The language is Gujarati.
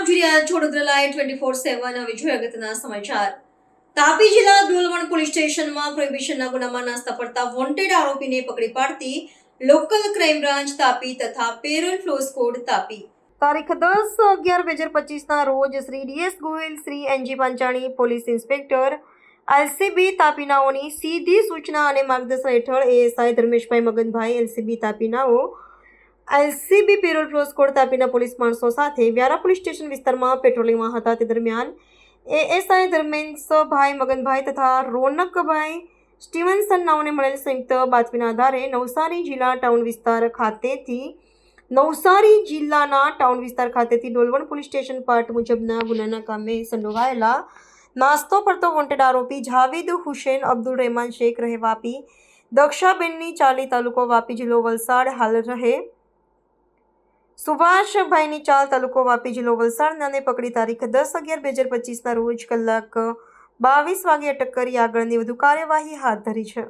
રહ્યા છો Vadodara live twenty four seven હવે અગત્યના સમાચાર. તાપી જિલ્લા ડોલવણ પોલીસ સ્ટેશનમાં પ્રોહિબિશનના ગુનામાં નાસ્તા પડતા વોન્ટેડ આરોપીને પકડી પાડતી લોકલ ક્રાઇમ બ્રાન્ચ તાપી તથા પેરોલ ફ્લોસ કોડ તાપી. તારીખ દસ અગિયાર બે હજાર પચીસના રોજ Shri DS Goyal, Shri NG Panchani, police inspector LCB તાપીનાઓની સીધી સૂચના અને માર્ગદર્શન હેઠળ એએસઆઈ ધર્મેશભાઈ મગનભાઈ એલસીબી તાપીનાઓ એલસીબી પેરોલ ક્રોસ કોડ તાપીના પોલીસ માણસો સાથે વ્યારા પોલીસ સ્ટેશન વિસ્તારમાં પેટ્રોલિંગમાં હતા તે દરમિયાન એએસઆઈ ધર્મેશભાઈ મગનભાઈ તથા રોનકભાઈ સ્ટીવનસન નાઓને મળેલ સંયુક્ત બાતમીના આધારે નવસારી જિલ્લા ટાઉન વિસ્તાર ખાતેથી નવસારી જિલ્લાના ટાઉન વિસ્તાર ખાતેથી ડોલવણ પોલીસ સ્ટેશન પાર્ટ મુજબના ગુનાના કામે સંડોવાયેલા નાસ્તો પડતો વોન્ટેડ આરોપી જાવેદ હુસેન અબ્દુલ રહેમાન શેખ રહે વાપી દક્ષાબેનની ચાલી તાલુકો વાપી જિલ્લો વલસાડ હાલ રહે. સુભાષભાઈની ચાલ તાલુકો વાપી જિલ્લો વલસાડનાને પકડી તારીખ દસ અગિયાર બે હજાર પચીસના રોજ કલાક બાવીસ વાગે અટક કરી આગળની વધુ કાર્યવાહી હાથ ધરી છે.